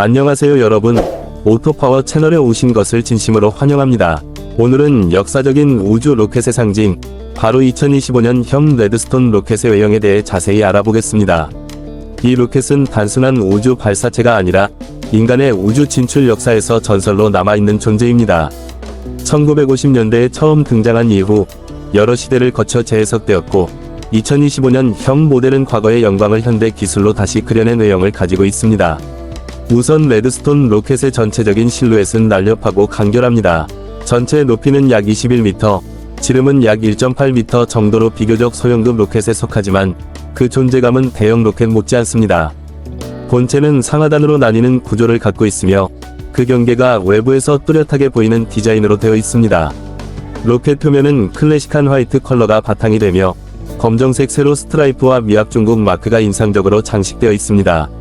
안녕하세요 여러분. 오토파워 채널에 오신 것을 진심으로 환영합니다. 오늘은 역사적인 우주 로켓의 상징, 바로 2025년 형 레드스톤 로켓의 외형에 대해 자세히 알아보겠습니다. 이 로켓은 단순한 우주 발사체가 아니라 인간의 우주 진출 역사에서 전설로 남아있는 존재입니다. 1950년대에 처음 등장한 이후 여러 시대를 거쳐 재해석되었고 2025년 형 모델은 과거의 영광을 현대 기술로 다시 그려낸 외형을 가지고 있습니다. 우선 레드스톤 로켓의 전체적인 실루엣은 날렵하고 간결합니다. 전체 높이는 약 21m, 지름은 약 1.8m 정도로 비교적 소형급 로켓에 속하지만 그 존재감은 대형 로켓 못지않습니다. 본체는 상하단으로 나뉘는 구조를 갖고 있으며 그 경계가 외부에서 뚜렷하게 보이는 디자인으로 되어 있습니다. 로켓 표면은 클래식한 화이트 컬러가 바탕이 되며 검정색 세로 스트라이프와 미학 중국 마크가 인상적으로 장식되어 있습니다.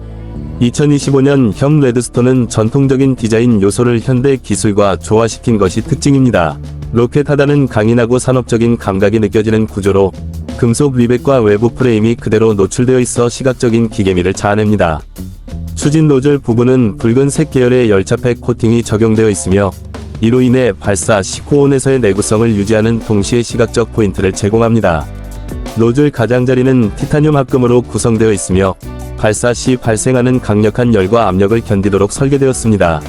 2025년 형 레드스톤은 전통적인 디자인 요소를 현대 기술과 조화시킨 것이 특징입니다. 로켓 하단은 강인하고 산업적인 감각이 느껴지는 구조로 금속 리벳과 외부 프레임이 그대로 노출되어 있어 시각적인 기계미를 자아냅니다. 추진 노즐 부분은 붉은색 계열의 열차팩 코팅이 적용되어 있으며 이로 인해 발사 시코온에서의 내구성을 유지하는 동시에 시각적 포인트를 제공합니다. 노즐 가장자리는 티타늄 합금으로 구성되어 있으며 발사 시 발생하는 강력한 열과 압력을 견디도록 설계되었습니다.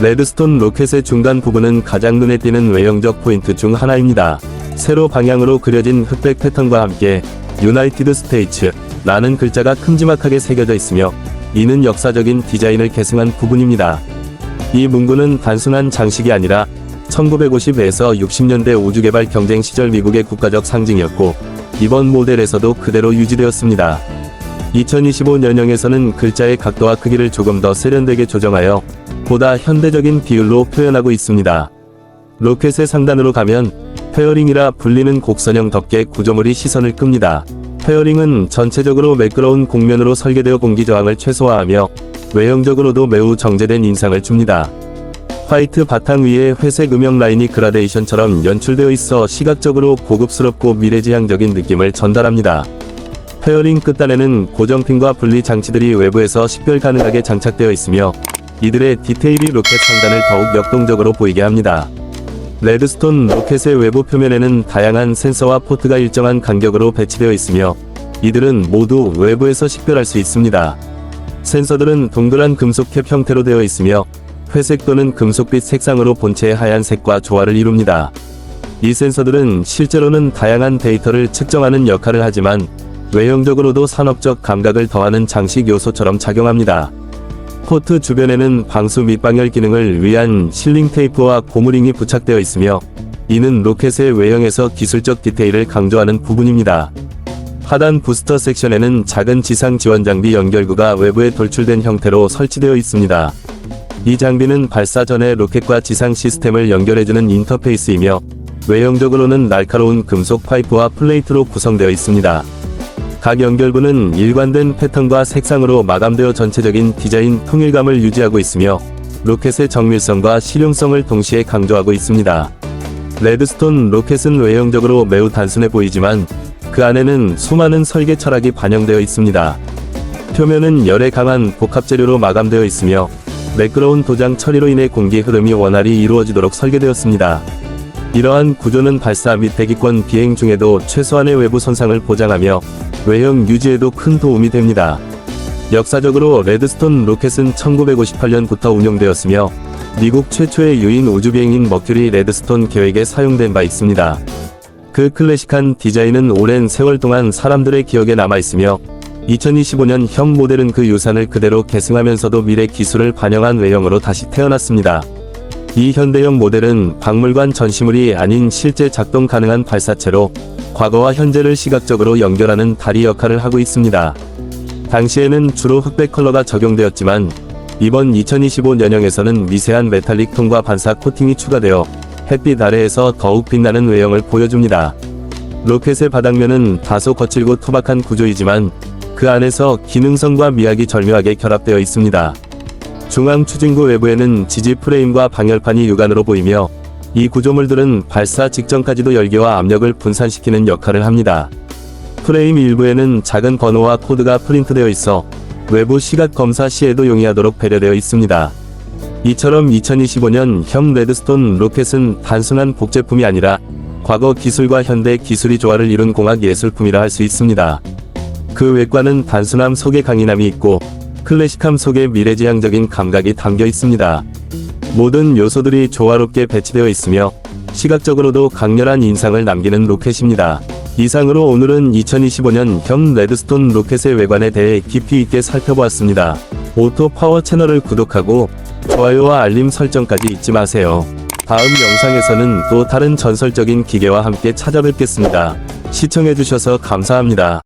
레드스톤 로켓의 중간 부분은 가장 눈에 띄는 외형적 포인트 중 하나입니다. 세로 방향으로 그려진 흑백 패턴과 함께 유나이티드 스테이츠 라는 글자가 큼지막하게 새겨져 있으며 이는 역사적인 디자인을 계승한 부분입니다. 이 문구는 단순한 장식이 아니라 1950에서 60년대 우주개발 경쟁 시절 미국의 국가적 상징이었고 이번 모델에서도 그대로 유지되었습니다. 2025년형에서는 글자의 각도와 크기를 조금 더 세련되게 조정하여 보다 현대적인 비율로 표현하고 있습니다. 로켓의 상단으로 가면 페어링이라 불리는 곡선형 덮개 구조물이 시선을 끕니다. 페어링은 전체적으로 매끄러운 곡면으로 설계되어 공기 저항을 최소화하며 외형적으로도 매우 정제된 인상을 줍니다. 화이트 바탕 위에 회색 음영 라인이 그라데이션처럼 연출되어 있어 시각적으로 고급스럽고 미래지향적인 느낌을 전달합니다. 페어링 끝단에는 고정핀과 분리 장치들이 외부에서 식별 가능하게 장착되어 있으며 이들의 디테일이 로켓 상단을 더욱 역동적으로 보이게 합니다. 레드스톤 로켓의 외부 표면에는 다양한 센서와 포트가 일정한 간격으로 배치되어 있으며 이들은 모두 외부에서 식별할 수 있습니다. 센서들은 동그란 금속 캡 형태로 되어 있으며 회색 또는 금속빛 색상으로 본체의 하얀색과 조화를 이룹니다. 이 센서들은 실제로는 다양한 데이터를 측정하는 역할을 하지만 외형적으로도 산업적 감각을 더하는 장식 요소처럼 작용합니다. 포트 주변에는 방수 밑방열 기능을 위한 실링 테이프와 고무링이 부착되어 있으며 이는 로켓의 외형에서 기술적 디테일을 강조하는 부분입니다. 하단 부스터 섹션에는 작은 지상 지원 장비 연결구가 외부에 돌출된 형태로 설치되어 있습니다. 이 장비는 발사 전에 로켓과 지상 시스템을 연결해주는 인터페이스이며 외형적으로는 날카로운 금속 파이프와 플레이트로 구성되어 있습니다. 각 연결부는 일관된 패턴과 색상으로 마감되어 전체적인 디자인 통일감을 유지하고 있으며 로켓의 정밀성과 실용성을 동시에 강조하고 있습니다. 레드스톤 로켓은 외형적으로 매우 단순해 보이지만 그 안에는 수많은 설계 철학이 반영되어 있습니다. 표면은 열에 강한 복합 재료로 마감되어 있으며 매끄러운 도장 처리로 인해 공기 흐름이 원활히 이루어지도록 설계되었습니다. 이러한 구조는 발사 및 대기권 비행 중에도 최소한의 외부 손상을 보장하며 외형 유지에도 큰 도움이 됩니다. 역사적으로 레드스톤 로켓은 1958년부터 운용되었으며 미국 최초의 유인 우주비행인 머큐리 레드스톤 계획에 사용된 바 있습니다. 그 클래식한 디자인은 오랜 세월 동안 사람들의 기억에 남아있으며 2025년 형 모델은 그 유산을 그대로 계승하면서도 미래 기술을 반영한 외형으로 다시 태어났습니다. 이 현대형 모델은 박물관 전시물이 아닌 실제 작동 가능한 발사체로 과거와 현재를 시각적으로 연결하는 다리 역할을 하고 있습니다. 당시에는 주로 흑백 컬러가 적용되었지만 이번 2025년형에서는 미세한 메탈릭 톤과 반사 코팅이 추가되어 햇빛 아래에서 더욱 빛나는 외형을 보여줍니다. 로켓의 바닥면은 다소 거칠고 투박한 구조이지만 그 안에서 기능성과 미학이 절묘하게 결합되어 있습니다. 중앙 추진구 외부에는 지지 프레임과 방열판이 육안으로 보이며 이 구조물들은 발사 직전까지도 열기와 압력을 분산시키는 역할을 합니다. 프레임 일부에는 작은 번호와 코드가 프린트되어 있어 외부 시각 검사 시에도 용이하도록 배려되어 있습니다. 이처럼 2025년 형 레드스톤 로켓은 단순한 복제품이 아니라 과거 기술과 현대 기술이 조화를 이룬 공학 예술품이라 할 수 있습니다. 그 외관은 단순함 속에 강인함이 있고 클래식함 속에 미래지향적인 감각이 담겨 있습니다. 모든 요소들이 조화롭게 배치되어 있으며 시각적으로도 강렬한 인상을 남기는 로켓입니다. 이상으로 오늘은 2025년 형 레드스톤 로켓의 외관에 대해 깊이 있게 살펴보았습니다. 오토 파워 채널을 구독하고 좋아요와 알림 설정까지 잊지 마세요. 다음 영상에서는 또 다른 전설적인 기계와 함께 찾아뵙겠습니다. 시청해주셔서 감사합니다.